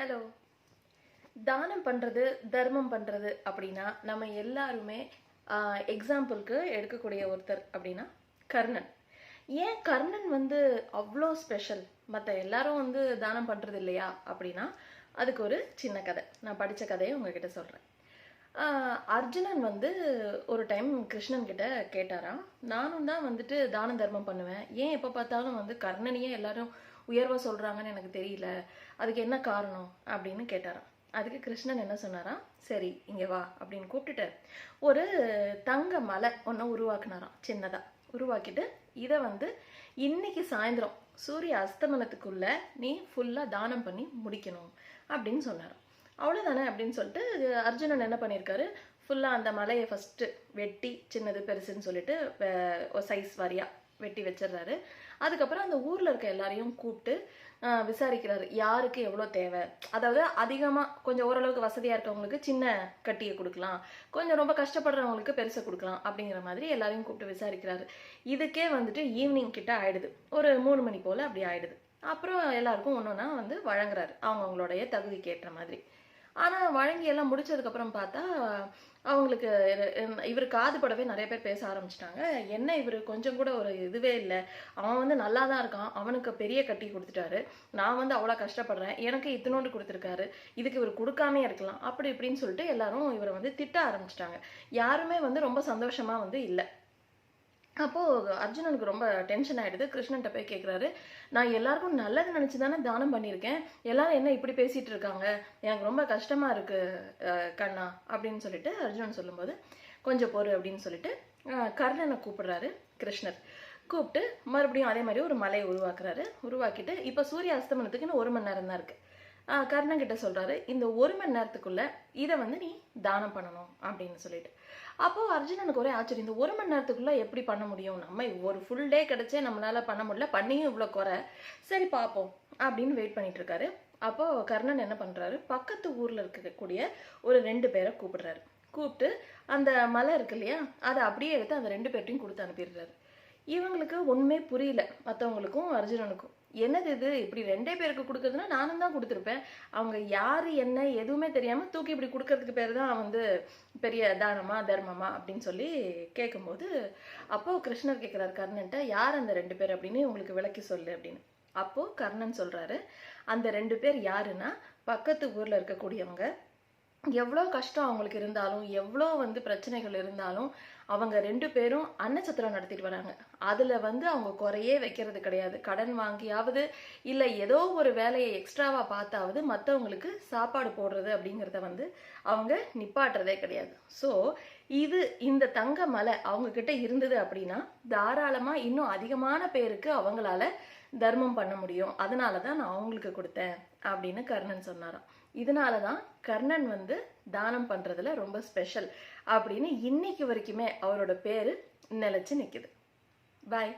Hello தானம் பண்ணுறது தர்மம் பண்ணுறது அப்படின்னா நம்ம எல்லாருமே எக்ஸாம்பிளுக்கு எடுக்கக்கூடிய ஒருத்தர் அப்படின்னா கர்ணன். ஏன் கர்ணன் வந்து அவ்வளோ ஸ்பெஷல் மற்ற எல்லாரும் வந்து தானம் பண்ணுறது இல்லையா அப்படின்னா அதுக்கு ஒரு சின்ன கதை. நான் படித்த கதையை உங்ககிட்ட சொல்கிறேன் அர்ஜுனன் வந்து ஒரு டைம் கிருஷ்ணன் கிட்ட கேட்டாராம். நானும் தான் வந்துட்டு தான தர்மம் பண்ணுவேன். ஏன் எப்போ பார்த்தாலும் வந்து கர்ணனையே எல்லாரும் உயர்வாக சொல்கிறாங்கன்னு எனக்கு தெரியல. அதுக்கு என்ன காரணம் அப்படின்னு கேட்டாராம். அதுக்கு கிருஷ்ணன் என்ன சொன்னாராம்? சரி இங்கே வா அப்படின்னு கூப்பிட்டுட்டு ஒரு தங்க மலை ஒன்று உருவாக்குனாராம் சின்னதாக உருவாக்கிட்டு இதை வந்து இன்னைக்கு சாயந்தரம் சூரிய அஸ்தமனத்துக்குள்ள நீ ஃபுல்லாக தானம் பண்ணி முடிக்கணும் அப்படின்னு சொன்னாராம். அவ்வளோதானே அப்படின்னு சொல்லிட்டு அர்ஜுனன் என்ன பண்ணியிருக்காரு ஃபுல்லாக அந்த மலையை ஃபஸ்ட்டு வெட்டி சின்னது பெருசுன்னு சொல்லிட்டு சைஸ் வாரியாக வெட்டி வச்சிடுறாரு. அதுக்கப்புறம் அந்த ஊரில் இருக்க எல்லாரையும் கூப்பிட்டு விசாரிக்கிறாரு. யாருக்கு எவ்வளோ தேவை? அதாவது அதிகமாக கொஞ்சம் ஓரளவுக்கு வசதியாக இருக்கவங்களுக்கு சின்ன கட்டியை கொடுக்கலாம். கொஞ்சம் ரொம்ப கஷ்டப்படுறவங்களுக்கு பெருசை கொடுக்கலாம் அப்படிங்கிற மாதிரி எல்லாரையும் கூப்பிட்டு விசாரிக்கிறாரு. இதுக்கே வந்துட்டு ஈவினிங் கிட்ட ஆயிடுது. ஒரு மூணு மணி போல் அப்படி ஆயிடுது. அப்புறம் எல்லாருக்கும் ஒன்று ஒன்றா வந்து வழங்குறாரு. அவங்கவுங்களுடைய தகுதிக்கு ஏற்ற மாதிரி. ஆனால் வழங்கி எல்லாம் முடிச்சதுக்கப்புறம் பார்த்தா அவங்களுக்கு இவர் காது படவே நிறைய பேர் பேச ஆரம்பிச்சிட்டாங்க. என்ன இவர்? கொஞ்சம் கூட ஒரு இதுவே இல்லை. அவன் வந்து நல்லா தான் இருக்கான். அவனுக்கு பெரிய கட்டி கொடுத்துட்டாரு. நான் வந்து அவ்வளோ கஷ்டப்படுறேன். எனக்கு இத்தினோண்டு கொடுத்துருக்காரு. இதுக்கு இவர் கொடுக்காமே இருக்கலாம். அப்படி இப்படின்னு சொல்லிட்டு எல்லாரும் இவரை வந்து திட்ட ஆரம்பிச்சிட்டாங்க. யாருமே வந்து ரொம்ப சந்தோஷமாக வந்து இல்லை. அப்போது அர்ஜுனனுக்கு ரொம்ப டென்ஷன் ஆயிடுது. கிருஷ்ணன்ட்ட போய் கேட்குறாரு நான் எல்லாருக்கும் நல்லது நினச்சி தானே தானம் பண்ணியிருக்கேன். எல்லாரும் என்ன இப்படி பேசிகிட்டு இருக்காங்க? எனக்கு ரொம்ப கஷ்டமாக இருக்குது கண்ணா அப்படின்னு சொல்லிட்டு அர்ஜுனன் சொல்லும்போது கொஞ்சம் பொறு அப்படின்னு சொல்லிட்டு கர்ணனை கூப்பிடுறாரு கிருஷ்ணர். கூப்பிட்டு மறுபடியும் அதே மாதிரி ஒரு மலையை உருவாக்குறாரு. உருவாக்கிட்டு இப்போ சூரிய அஸ்தமனத்துக்கு இன்னும் ஒரு மணி நேரம் தான் இருக்குது கர்ணன் கிட்ட சொல்றாரு இந்த ஒரு மணி நேரத்துக்குள்ள இதை வந்து நீ தானம் பண்ணணும் அப்படின்னு சொல்லிட்டு. அப்போ அர்ஜுனனுக்கு ஒரே ஆச்சரியம் இந்த ஒரு மணி நேரத்துக்குள்ள எப்படி பண்ண முடியும்? நம்ம ஒரு ஃபுல் டே கிடைச்சே நம்மளால பண்ண முடியல பண்ணியும் இவ்வளோ குறை. சரி பார்ப்போம் அப்படின்னு வெயிட் பண்ணிட்டு இருக்காரு. அப்போ கர்ணன் என்ன பண்றாரு? பக்கத்து ஊர்ல இருக்கக்கூடிய ஒரு ரெண்டு பேரை கூப்பிடுறாரு. கூப்பிட்டு அந்த மலை இருக்கு இல்லையா அதை அப்படியே எடுத்து அந்த ரெண்டு பேர்ட்டையும் கொடுத்து அனுப்பிடுறாரு. இவங்களுக்கு ஒண்ணுமே புரியல மற்றவங்களுக்கும் அர்ஜுனனுக்கும். என்னது இது? இப்படி ரெண்டே பேருக்கு கொடுக்குறதுனா நானும் தான் கொடுத்துருப்பேன். அவங்க யாரு என்ன எதுவுமே தெரியாம தூக்கி இப்படி கொடுக்கறதுக்கு பேர் தான் வந்து பெரிய தானமா தர்மமா அப்படின்னு சொல்லி கேட்கும்போது அப்போ கிருஷ்ணர் கேட்குறாரு கர்ணன்ட்ட யார் அந்த ரெண்டு பேர் அப்படின்னு உங்களுக்கு விளக்கி சொல்லு அப்படின்னு. அப்போ கர்ணன் சொல்றாரு அந்த ரெண்டு பேர் யாருன்னா பக்கத்து ஊர்ல இருக்கக்கூடியவங்க. எவ்வளோ கஷ்டம் அவங்களுக்கு இருந்தாலும் எவ்வளோ வந்து பிரச்சனைகள் இருந்தாலும் அவங்க ரெண்டு பேரும் அன்னச்சத்திரம் நடத்திட்டு வராங்க. அதில் வந்து அவங்க குறையே வைக்கிறது கிடையாது. கடன் வாங்கியாவது இல்லை ஏதோ ஒரு வேலையை எக்ஸ்ட்ராவாக பார்த்தாவது மற்றவங்களுக்கு சாப்பாடு போடுறது அப்படிங்கிறத வந்து அவங்க நிப்பாட்டுறதே கிடையாது. ஸோ இது இந்த தங்க மலை அவங்க கிட்ட இருந்தது அப்படின்னா தாராளமாக இன்னும் அதிகமான பேருக்கு அவங்களால தர்மம் பண்ண முடியும். அதனால தான் நான் அவங்களுக்கு கொடுத்தேன் அப்படின்னு கர்ணன் சொன்னாராம். இதனால தான் கர்ணன் வந்து தானம் பண்ணுறதுல ரொம்ப ஸ்பெஷல் அப்படின்னு இன்னைக்கு வரைக்குமே அவரோட பேர் நிலச்சி நிற்கிது பாய்